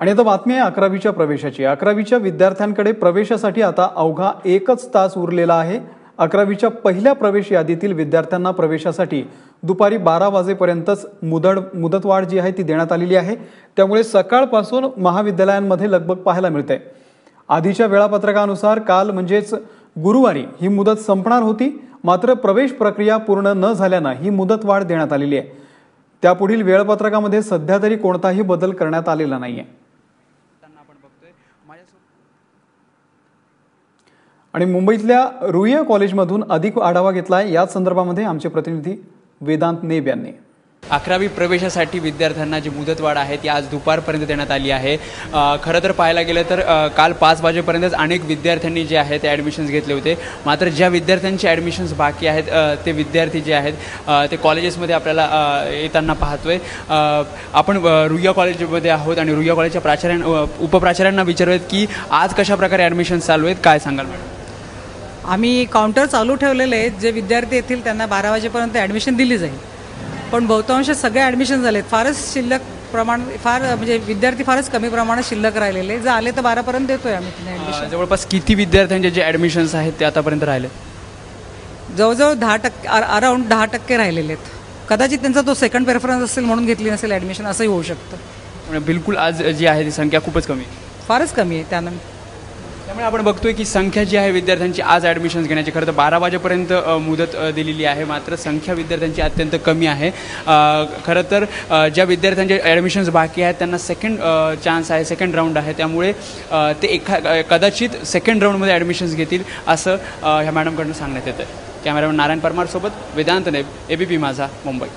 आणि आता बातमी आहे अकरावीच्या प्रवेशाची. अकरावीच्या विद्यार्थ्यांकडे प्रवेशासाठी आता अवघा एकच तास उरलेला आहे. अकरावीच्या पहिल्या प्रवेश यादीतील विद्यार्थ्यांना प्रवेशासाठी दुपारी बारा वाजेपर्यंतच मुदड मुदतवाढ जी आहे ती देण्यात आलेली आहे. त्यामुळे सकाळपासून महाविद्यालयांमध्ये लगबग पाहायला मिळते आधीच्या वेळापत्रकानुसार काल म्हणजेच गुरुवारी ही मुदत संपणार होती मात्र प्रवेश प्रक्रिया पूर्ण न झाल्यानं ही मुदतवाढ देण्यात आलेली आहे. त्यापुढील वेळापत्रकामध्ये सध्या तरी कोणताही बदल करण्यात आलेला नाही आहे आणि मुंबईतल्या रुईया कॉलेजमधून अधिक आढावा घेतला आहे याच संदर्भामध्ये आमचे प्रतिनिधी वेदांत नेब यांनी. अकरावी प्रवेशासाठी विद्यार्थ्यांना जी मुदतवाढ आहे ती आज दुपारपर्यंत देण्यात आली आहे. खरं तर पाहायला गेलं तर काल पाच वाजेपर्यंतच अनेक विद्यार्थ्यांनी जे आहे ते ॲडमिशन्स घेतले होते. मात्र ज्या विद्यार्थ्यांचे ॲडमिशन्स बाकी आहेत ते विद्यार्थी जे आहेत ते कॉलेजेसमध्ये आपल्याला येताना पाहतोय. आहे आपण रुईया कॉलेजमध्ये आहोत आणि रुईया कॉलेजच्या प्राचार्यां उपप्राचार्यांना विचारूयात की आज कशाप्रकारे ॲडमिशन्स चालू आहेत काय सांगाल मॅडम? आम्ही काउंटर चालू ठेवलेले आहेत. जे विद्यार्थी येतील त्यांना बारा वाजेपर्यंत ॲडमिशन दिली जाईल. पण बहुतांश सगळे ॲडमिशन झालेत. फारच शिल्लक प्रमाण फार म्हणजे विद्यार्थी फारच कमी प्रमाणात शिल्लक राहिलेले जर आले तर बारापर्यंत देतोय आम्ही त्यांना ॲडमिशन जवळपास किती विद्यार्थ्यांचे जे ॲडमिशन्स आहेत ते आतापर्यंत राहिले? जवळजवळ दहा टक्के अराऊंड दहा टक्के राहिलेले आहेत. कदाचित त्यांचा तो सेकंड प्रेफरन्स असेल म्हणून घेतली नसेल ॲडमिशन असंही होऊ शकतं. बिलकुल आज जी आहे ती संख्या खूपच कमी फारच कमी आहे त्यानं त्यामुळे आपण बघतोय की संख्या जी आहे विद्यार्थ्यांची आज ॲडमिशन्स घेण्याची खरं तर बारा वाजेपर्यंत मुदत दिलेली आहे. मात्र संख्या विद्यार्थ्यांची अत्यंत कमी आहे. खरं तर ज्या विद्यार्थ्यांचे ॲडमिशन्स बाकी आहेत त्यांना सेकंड चान्स आहे सेकंड राऊंड आहे. त्यामुळे ते एखा कदाचित सेकंड राऊंडमध्ये ॲडमिशन्स घेतील असं ह्या मॅडमकडनं सांगण्यात येतं कॅमेरामॅन नारायण परमारसोबत वेदांत नेब एबीपी माझा मुंबई.